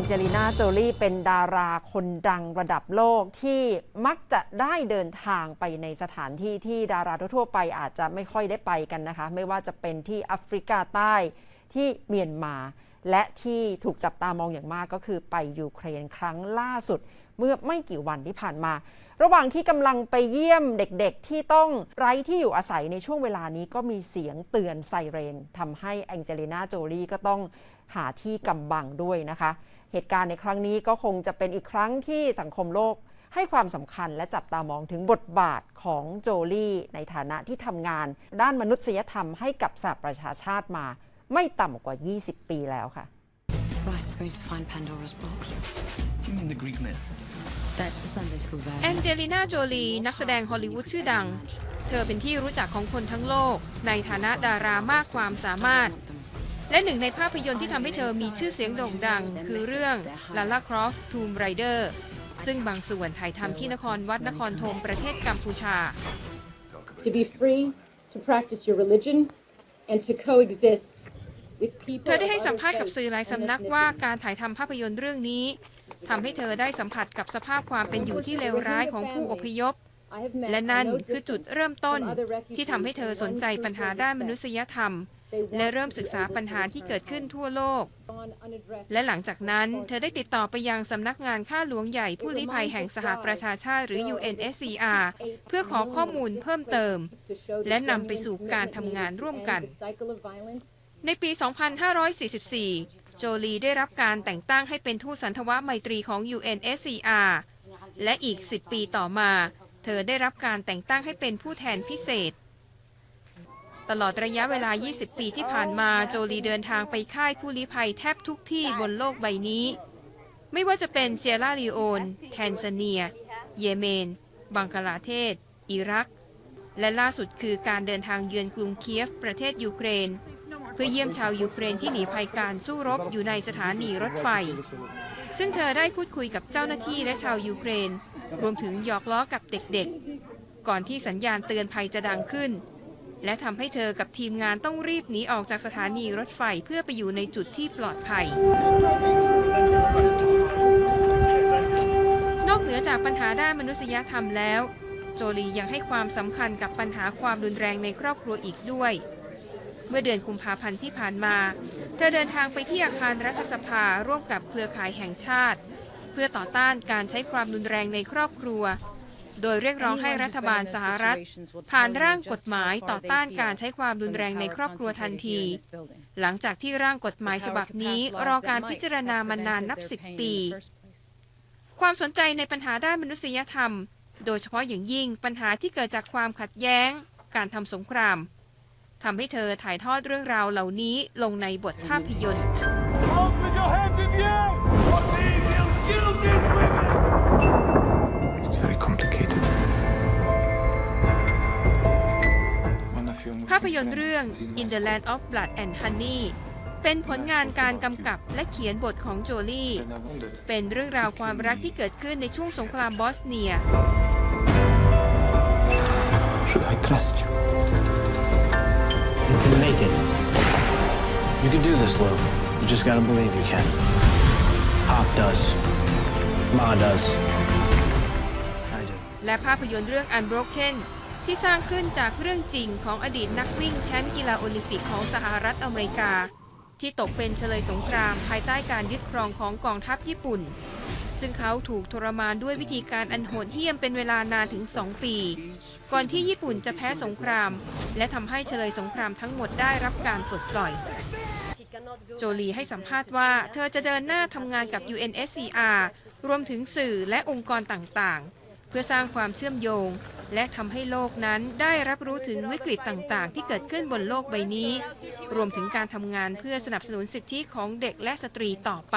องเจลิน่าโจลีเป็นดาราคนดังระดับโลกที่มักจะได้เดินทางไปในสถานที่ที่ดาราทั่วไปอาจจะไม่ค่อยได้ไปกันนะคะ ไม่ว่าจะเป็นที่แอฟริกาใต้ที่เมียนมา และที่ถูกจับตามองอย่างมากก็คือไปยูเครนครั้งล่าสุด เมื่อไม่กี่วันที่ผ่านมา ระหว่างที่กำลังไปเยี่ยมเด็กๆ ที่ต้องไร้ที่อยู่อาศัยในช่วงเวลานี้ก็มีเสียงเตือนไซเรนทำให้แองเจลิน่าโจลีก็ต้องหาที่กำบังด้วยนะคะ เหตุการณ์ในครั้งนี้ก็คงจะเป็นอีกครั้งที่สังคมโลกให้ความสำคัญและจับตามองถึงบทบาทของโจลี่ในฐานะที่ทำงาน ด้านมนุษยธรรมให้กับสหประชาชาติมา ไม่ต่ำกว่า 20 ปีแล้วค่ะ Rice is going to find Pandora's box. You mean the Greek myth? That's the Sunday school แอ version. นเจลิน่าโจลีนักแสดงฮอลลีวูดชื่อดัง เธอเป็นที่รู้จักของคนทั้งโลก ในฐานะดารามากความสามารถ และหนึ่งในภาพยนตร์ที่ทำให้เธอมีชื่อเสียงโด่งดัง คือเรื่อง Lara Croft Tomb Raider ซึ่งบางส่วนถ่ายทำที่นครวัดนครธมประเทศกัมพูชา to be free to practice your religion and to coexist with people เธอได้ให้ of สัม other ภาษณ์กับ faiths สื่อหลาย and สำนักว่า ethnicities. การถ่ายทำภาพยนตร์เรื่องนี้ทำให้เธอได้สัมผัสกับสภาพความเป็นอยู่ที่เลวร้ายของผู้อพยพ I have met และนั่น are no คือจุด different เริ่มต้น from other refugees ที่ทำให้เธอสนใจ who ปัญหา run ด้าน through มนุษยธรรม They want และเริ่มศึกษาปัญหาที่เกิดขึ้นทั่วโลก และหลังจากนั้น เธอได้ติดต่อไปยังสำนักงานข้าหลวงใหญ่ผู้ลี้ภัยแห่งสหประชาชาติหรือ UNSCR เพื่อขอข้อมูลเพิ่มเติม และนำไปสู่การทำงานร่วมกัน ในปี 2544 โจลีได้รับการแต่งตั้งให้เป็นทูตสันทวไมตรีของ UNSCR และอีก 10 ปีต่อมา เธอได้รับการแต่งตั้งให้เป็นผู้แทนพิเศษ ตลอดระยะเวลา 20 ปีที่ผ่านมาโจลีเดินทางไปค่ายผู้ลี้ภัยแทบทุกที่บนโลกใบนี้ ไม่ว่าจะเป็นเซียราลีโอน แทนซาเนีย เยเมน บังกลาเทศ อิรัก และล่าสุดคือการเดินทางเยือนกรุงเคียฟ ประเทศยูเครน เพื่อเยี่ยมชาวยูเครนที่หนีภัยการสู้รบอยู่ในสถานีรถไฟ ซึ่งเธอได้พูดคุยกับเจ้าหน้าที่และชาวยูเครน รวมถึงหยอกล้อกับเด็กๆ ก่อนที่สัญญาณเตือนภัยจะดังขึ้น และทำให้เธอกับทีมงานต้องรีบหนีออกจากสถานีรถไฟเพื่อไปอยู่ในจุดที่ปลอดภัย นอกเหนือจากปัญหาด้านมนุษยธรรมแล้ว โจลียังให้ความสำคัญกับปัญหาความรุนแรงในครอบครัวอีกด้วย เมื่อเดือนกุมภาพันธ์ที่ผ่านมา เธอเดินทางไปที่อาคารรัฐสภาร่วมกับเครือข่ายแห่งชาติ เพื่อต่อต้านการใช้ความรุนแรงในครอบครัว โดยเรียกร้องให้รัฐบาลสหรัฐผ่านร่างกฎหมายต่อต้านการใช้ความรุนแรงในครอบครัวทันที หลังจากที่ร่างกฎหมายฉบับนี้รอการพิจารณามานานนับสิบปี ความสนใจในปัญหาด้านมนุษยธรรม โดยเฉพาะอย่างยิ่งปัญหาที่เกิดจากความขัดแย้ง การทำสงครามทำให้เธอถ่ายทอดเรื่องราวเหล่านี้ลงในบทภาพยนตร์ ภาพยนตร์เรื่อง In the Land of Blood and Honey เป็นผลงานการกำกับและเขียนบทของโจลี่ Then I wondered. เป็นเรื่องราวความรักที่เกิดขึ้นในช่วงสงครามบอสเนีย Should I trust you? You can make it. You can do this, Lou. You just gotta believe you can. Pop does. Ma does. I do. และภาพยนตร์เรื่อง Unbroken ที่สร้างขึ้นจากเรื่องจริงของอดีตนักวิ่งแชมป์กีฬาโอลิมปิกของสหรัฐอเมริกา ที่ตกเป็นเฉลยสงครามภายใต้การยึดครองของกองทัพญี่ปุ่น ซึ่งเขาถูกทรมานด้วยวิธีการอันโหดเหี้ยมเป็นเวลานานถึง 2 ปี ก่อนที่ญี่ปุ่นจะแพ้สงคราม และทำให้เฉลยสงครามทั้งหมดได้รับการปลดปล่อยโจลีให้สัมภาษณ์ว่าเธอจะเดินหน้าทำงานกับ UNSCR รวมถึงสื่อและองค์กรต่างๆ เพื่อสร้างความเชื่อมโยง และทำให้โลกนั้นได้รับรู้ถึงวิกฤตต่างๆ ที่เกิดขึ้นบนโลกใบนี้ รวมถึงการทำงานเพื่อสนับสนุนสิทธิของเด็กและสตรีต่อไป